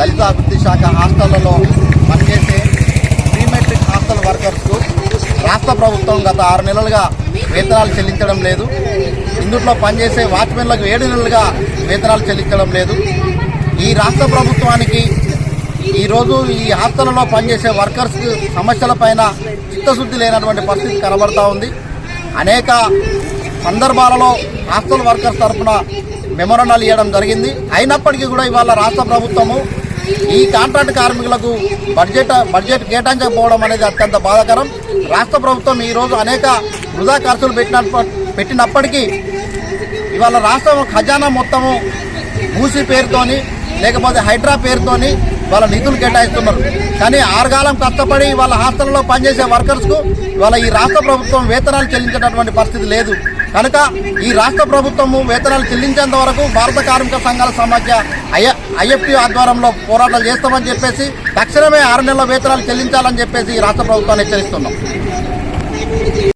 దళిత అభివృద్ధి శాఖ హాస్టళ్ళలో పనిచేసే ప్రీ మెట్రిక్ హాస్టల్ వర్కర్స్కు రాష్ట్ర ప్రభుత్వం గత ఆరు నెలలుగా వేతనాలు చెల్లించడం లేదు. ఇందులో పనిచేసే వాచ్మెన్లకు ఏడు నెలలుగా వేతనాలు చెల్లించడం లేదు. ఈ రాష్ట్ర ప్రభుత్వానికి ఈరోజు ఈ హాస్టళ్ళలో పనిచేసే వర్కర్స్ సమస్యలపైన చిత్తశుద్ధి లేనటువంటి పరిస్థితి కనబడతా ఉంది. అనేక సందర్భాలలో హాస్టల్ వర్కర్స్ తరఫున మెమోరండాలు ఇవ్వడం జరిగింది. అయినప్పటికీ కూడా ఇవాళ రాష్ట్ర ప్రభుత్వము ఈ కాంట్రాక్ట్ కార్మికులకు బడ్జెట్ బడ్జెట్ కేటాయించకపోవడం అనేది అత్యంత బాధాకరం. రాష్ట్ర ప్రభుత్వం ఈరోజు అనేక వృధా ఖర్చులు పెట్టిన పెట్టినప్పటికీ ఇవాళ రాష్ట్రం ఖజానా మొత్తము మూసి పేరుతోని లేకపోతే హైడ్రా పేరుతోని వాళ్ళ నిధులు కేటాయిస్తున్నారు. కానీ ఆరుగాలం కష్టపడి వాళ్ళ హాస్టల్లో పనిచేసే వర్కర్స్కు ఇవాళ ఈ రాష్ట్ర ప్రభుత్వం వేతనాలు చెల్లించేటటువంటి పరిస్థితి లేదు. కనుక ఈ రాష్ట్ర ప్రభుత్వము వేతనాలు చెల్లించేంత వరకు భారత కార్మిక సంఘాల సమాఖ్య ఐ ఐఎఫ్టీ ఆధ్వర్యంలో పోరాటాలు చేస్తామని చెప్పేసి తక్షణమే ఆరు నెలల వేతనాలు చెల్లించాలని చెప్పేసి ఈ రాష్ట్ర ప్రభుత్వాన్ని హెచ్చరిస్తున్నాం.